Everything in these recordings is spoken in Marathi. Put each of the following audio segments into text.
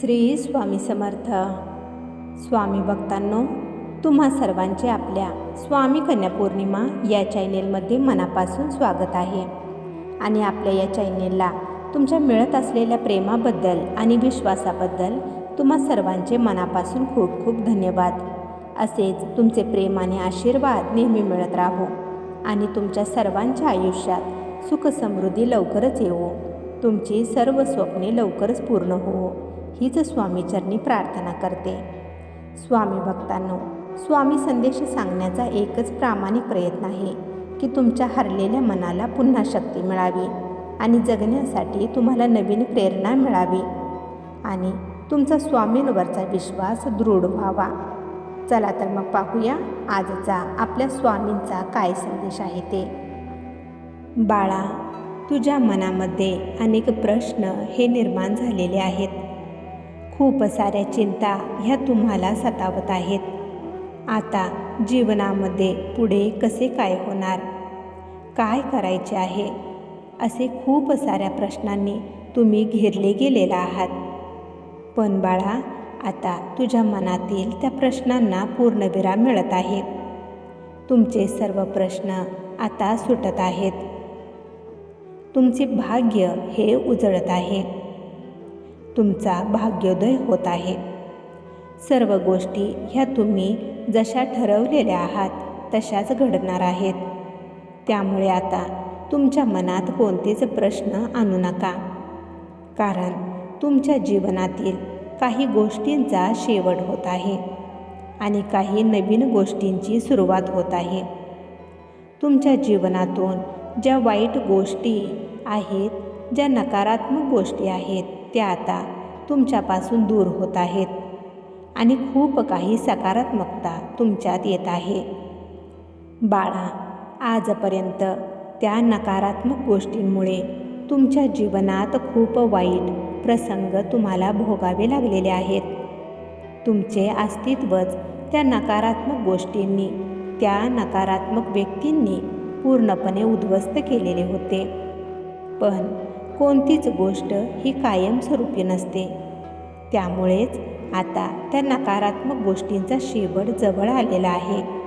श्री स्वामी समर्थ. स्वामी भक्तांनो तुम्हा सर्वांचे आपल्या स्वामी कन्या पौर्णिमा या चॅनेलमध्ये मनापासून स्वागत आहे. आणि आपल्या या चॅनेलला तुमच्या मिळत असलेल्या प्रेमाबद्दल आणि विश्वासाबद्दल तुम्हा सर्वांचे मनापासून खूप खूप धन्यवाद. असेच तुमचे प्रेम आणि आशीर्वाद नेहमी मिळत राहो आणि तुमच्या सर्वांच्या आयुष्यात सुखसमृद्धी लवकरच येवो. तुमची सर्व स्वप्ने लवकरच पूर्ण होवो. हीच स्वामीचरणी प्रार्थना करते. स्वामी भक्तांनो स्वामी संदेश सांगण्याचा एकच प्रामाणिक प्रयत्न आहे की तुमच्या हरलेल्या मनाला पुन्हा शक्ती मिळावी आणि जगण्यासाठी तुम्हाला नवीन प्रेरणा मिळावी आणि तुमचा स्वामींवरचा विश्वास दृढ व्हावा. चला तर मग पाहूया आजचा आपल्या स्वामींचा काय संदेश आहे ते. बाळा तुझ्या मनामध्ये अनेक प्रश्न हे निर्माण झालेले आहेत. खूप साऱ्या चिंता ह्या तुम्हाला सतावत आहेत. आता जीवनामध्ये पुढे कसे काय होणार? काय करायचे आहे? असे खूप साऱ्या प्रश्नांनी तुम्ही घेरले गेलेला आहात. पण बाळा आता तुझ्या मनातील त्या प्रश्नांना पूर्णविराम मिळत आहे. तुमचे सर्व प्रश्न आता सुटत आहेत. तुमचे भाग्य हे उजळत आहे. तुमचा भाग्योदय होत आहे. सर्व गोष्टी ह्या तुम्ही जशा ठरवलेल्या आहात तशाच घडणार आहेत. त्यामुळे आता तुमच्या मनात कोणतेच प्रश्न आणू नका. कारण तुमच्या जीवनातील काही गोष्टींचा शेवट होत आहे आणि काही नवीन गोष्टींची सुरुवात होत आहे. तुमच्या जीवनातून ज्या वाईट गोष्टी आहेत ज्या नकारात्मक गोष्टी आहेत ते आता तुमच्यापासून दूर होत आहेत आणि खूप काही सकारात्मकता तुमच्यात येत आहे. बाळा आजपर्यंत त्या नकारात्मक गोष्टींमुळे तुमच्या जीवनात खूप वाईट प्रसंग तुम्हाला भोगावे लागलेले आहेत. तुमचे अस्तित्वच त्या नकारात्मक गोष्टींनी त्या नकारात्मक व्यक्तींनी पूर्णपणे उद्ध्वस्त केलेले होते. पण कोणतीच गोष्ट ही कायमस्वरूपी नसते. त्यामुळेच आता त्या नकारात्मक गोष्टींचा शेवट जवळ आलेला आहे.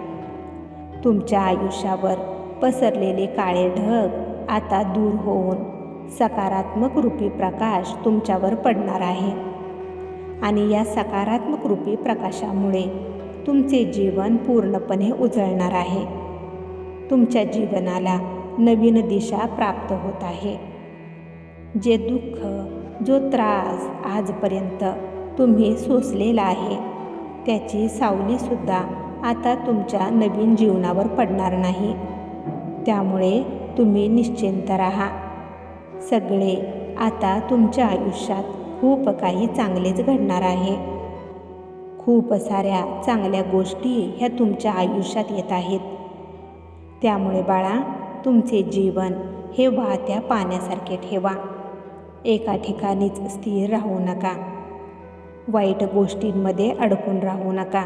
तुमच्या आयुष्यावर पसरलेले काळे ढग आता दूर होऊन सकारात्मक रूपी प्रकाश तुमच्यावर पडणार आहे. आणि या सकारात्मक रूपी प्रकाशामुळे तुमचे जीवन पूर्णपणे उजळणार आहे. तुमच्या जीवनाला नवीन दिशा प्राप्त होत आहे. जे दुःख जो त्रास आजपर्यंत तुम्ही सोसलेला आहे त्याची सावलीसुद्धा आता तुमच्या नवीन जीवनावर पडणार नाही. त्यामुळे तुम्ही निश्चिंत राहा. सगळे आता तुमच्या आयुष्यात खूप काही चांगलेच घडणार आहे. खूप साऱ्या चांगल्या गोष्टी ह्या तुमच्या आयुष्यात येत आहेत. त्यामुळे बाळा तुमचे जीवन हे वाहत्या पाण्यासारखे ठेवा. एका ठिकाणीच स्थिर राहू नका. वाईट गोष्टींमध्ये अडकून राहू नका.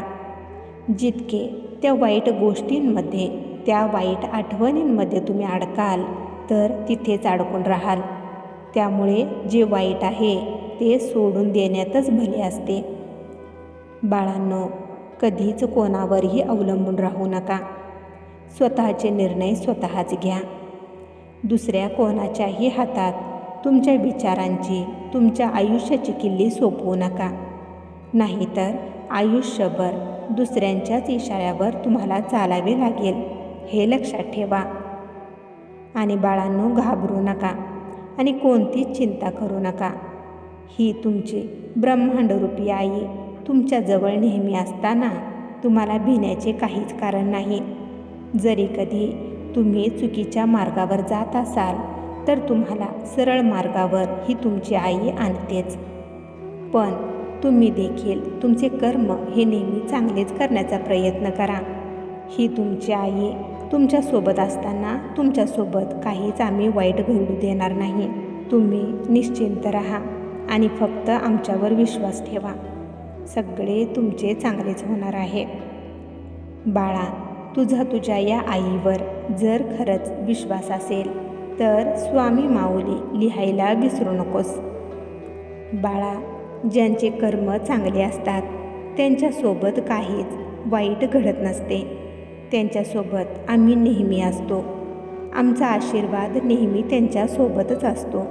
जितके त्या वाईट गोष्टींमध्ये त्या वाईट आठवणींमध्ये तुम्ही अडकाल तर तिथेच अडकून राहाल. त्यामुळे जे वाईट आहे ते सोडून देण्यातच भले असते. बाळांनो कधीच कोणावरही अवलंबून राहू नका. स्वतःचे निर्णय स्वतःच घ्या. दुसऱ्या कोणाच्याही हातात तुमच्या विचारांची तुमच्या आयुष्याची किल्ली सोपवू नका. नाहीतर आयुष्यभर दुसऱ्यांच्याच इशाऱ्यावर तुम्हाला चालावे लागेल. हे लक्षात ठेवा. आणि बाळांनो घाबरू नका आणि कोणतीच चिंता करू नका. ही तुमची ब्रह्मांडरूपी आई तुमच्याजवळ नेहमी असताना तुम्हाला भिण्याचे काहीच कारण नाही. जरी कधी तुम्ही चुकीच्या मार्गावर जात असाल तर तुम्हाला सरळ मार्गावर ही तुमची आई आणतेच. पण तुम्ही देखील तुमचे कर्म हे नेहमी चांगलेच करण्याचा प्रयत्न करा. ही तुमची आई तुमच्यासोबत असताना तुमच्यासोबत काहीच आम्ही वाईट घडू देणार नाही. तुम्ही निश्चिंत राहा आणि फक्त आमच्यावर विश्वास ठेवा. सगळे तुमचे चांगलेच होणार आहे. बाळा तुझा तुझ्या या आईवर जर खरंच विश्वास असेल तर स्वामी माऊली लिहायला विसरू नकोस. बाळा ज्यांचे कर्म चांगले असतात त्यांच्यासोबत काहीच वाईट घडत नसते. त्यांच्यासोबत आम्ही नेहमी असतो. आमचा आशीर्वाद नेहमी त्यांच्यासोबतच असतो.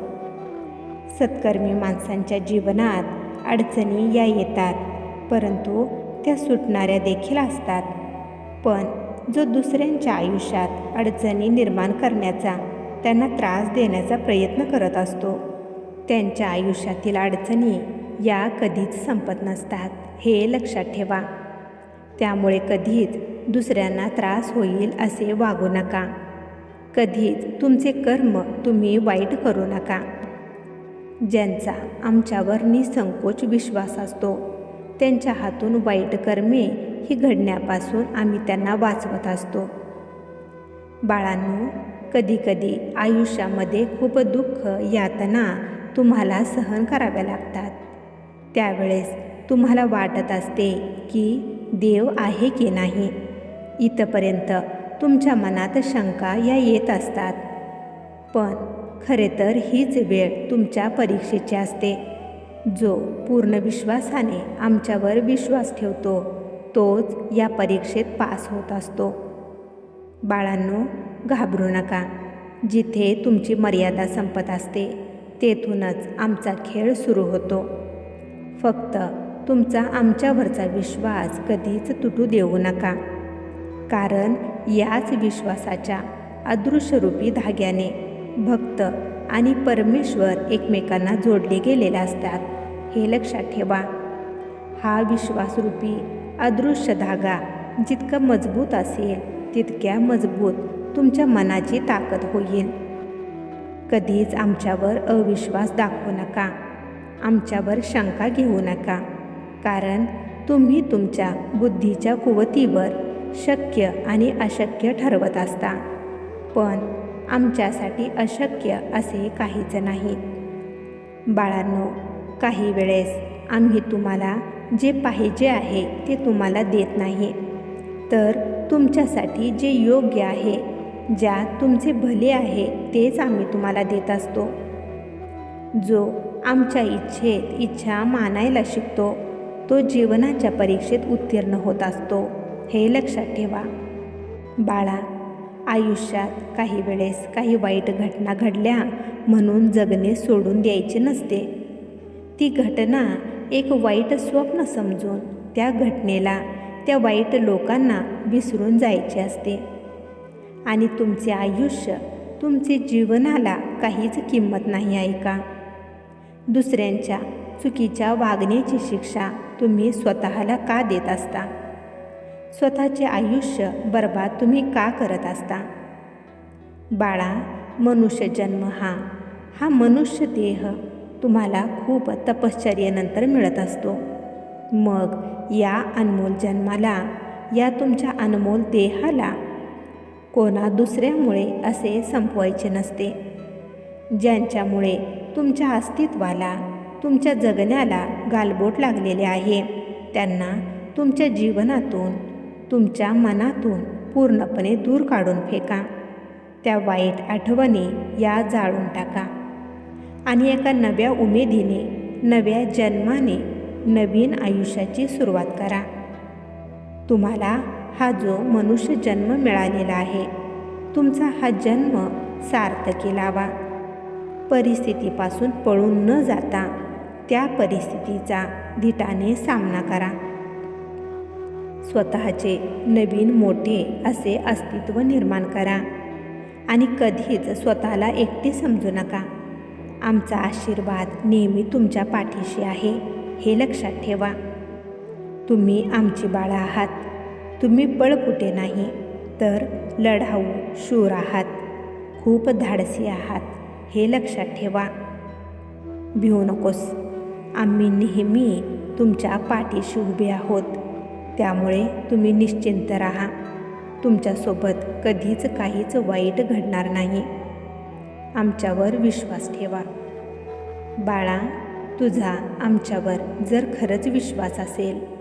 सत्कर्मी माणसांच्या जीवनात अडचणी या येतात परंतु त्या सुटणाऱ्या देखील असतात. पण जो दुसऱ्यांच्या आयुष्यात अडचणी निर्माण करण्याचा त्यांना त्रास देण्याचा प्रयत्न करत असतो. त्यांच्या आयुष्यातील अडचणी या कधीच संपत नसतात हे लक्षात ठेवा. त्यामुळे कधीच दुसऱ्यांना त्रास होईल असे वागू नका. कधीच तुमचे कर्म तुम्ही वाईट करू नका. ज्यांचा आमच्यावर निसंकोच विश्वास असतो त्यांच्या हातून वाईट कर्मे ही घडण्यापासून आम्ही त्यांना वाचवत असतो. बाळांनो कधीकधी आयुष्यामध्ये खूप दुःख यातना तुम्हाला सहन कराव्या लागतात. त्यावेळेस तुम्हाला वाटत असते की देव आहे की नाही. इथपर्यंत तुमच्या मनात शंका या येत असतात. पण खरे तर हीच वेळ तुमच्या परीक्षेची असते. जो पूर्ण विश्वासाने आमच्यावर विश्वास ठेवतो तोच या परीक्षेत पास होत असतो. बाळांनो घाबरू नका. जिथे तुमची मर्यादा संपत असते तेथूनच आमचा खेळ सुरू होतो. फक्त तुमचा आमच्यावरचा विश्वास कधीच तुटू देऊ नका. कारण याच विश्वासाच्या अदृश्यरूपी धाग्याने भक्त आणि परमेश्वर एकमेकांना जोडले गेलेले असतात हे लक्षात ठेवा. हा विश्वासरूपी अदृश्य धागा जितका मजबूत असेल तितक्या मजबूत तुमच्या मनाची ताकद होईल. कधीच आमच्यावर अविश्वास दाखवू नका. आमच्यावर शंका घेऊ नका. कारण तुम्ही तुमच्या बुद्धीच्या कुवतीवर शक्य आणि अशक्य ठरवत असता. पण आमच्यासाठी अशक्य असे काहीच नाही. बाळांनो काही वेळेस आम्ही तुम्हाला जे पाहिजे आहे ते तुम्हाला देत नाही. तर तुमच्यासाठी जे योग्य आहे ज्यात तुमचे भले आहे तेच आम्ही तुम्हाला देत असतो. जो आमच्या इच्छेत इच्छा मानायला शिकतो तो जीवनाच्या परीक्षेत उत्तीर्ण होत असतो. हे लक्षात ठेवा. बाळा आयुष्यात काही वेळेस काही वाईट घटना घडल्या म्हणून जगणे सोडून द्यायचे नसते. ती घटना एक वाईट स्वप्न समजून त्या घटनेला त्या वाईट लोकांना विसरून जायचे असते. आणि तुमचे आयुष्य तुमचे जीवनाला काहीच किंमत नाही आहे का? दुसऱ्यांच्या चुकीच्या वागण्याची शिक्षा तुम्ही स्वतःला का देत असता? स्वतःचे आयुष्य बर्बाद तुम्ही का करत असता? बाळा मनुष्य जन्म हा हा मनुष्य देह तुम्हाला खूप तपश्चर्येनंतर मिळत असतो. मग या अनमोल जन्माला या तुमच्या अनमोल देहाला कोणा दुसऱ्यामुळे असे संपवायचे नसते. ज्यांच्यामुळे तुमच्या अस्तित्वाला तुमच्या जगण्याला गालबोट लागलेले आहे त्यांना तुमच्या जीवनातून तुमच्या मनातून पूर्णपणे दूर काढून फेका. त्या वाईट आठवणी या जाळून टाका. आणि एका नव्या उमेदीने नव्या जन्माने नवीन आयुष्याची सुरुवात करा. तुम्हाला हा जो मनुष्य जन्म मिळालेला आहे तुमचा हा जन्म सार्थकी लावा परिस्थितीपासून पळून न जाता त्या परिस्थितीचा धिटाने सामना करा. स्वतःचे नवीन मोठे असे अस्तित्व निर्माण करा आणि कधीच स्वतःला एकटे समजू नका. आमचा आशीर्वाद नेहमी तुमच्या पाठीशी आहे हे लक्षात ठेवा. तुम्ही आमची बाळा आहात. तुम्ही पळपुटे नाही तर लढाऊ शूर आहात खूप धाडसी आहात हे लक्षात ठेवा. भिवू नकोस आम्ही नेहमी तुमच्या पाठीशी उभे आहोत त्यामुळे तुम्ही निश्चिंत राहा. तुमच्यासोबत कधीच काहीच वाईट घडणार नाही. आमच्यावर विश्वास ठेवा. बाळा तुझा आमच्यावर जर खरंच विश्वास असेल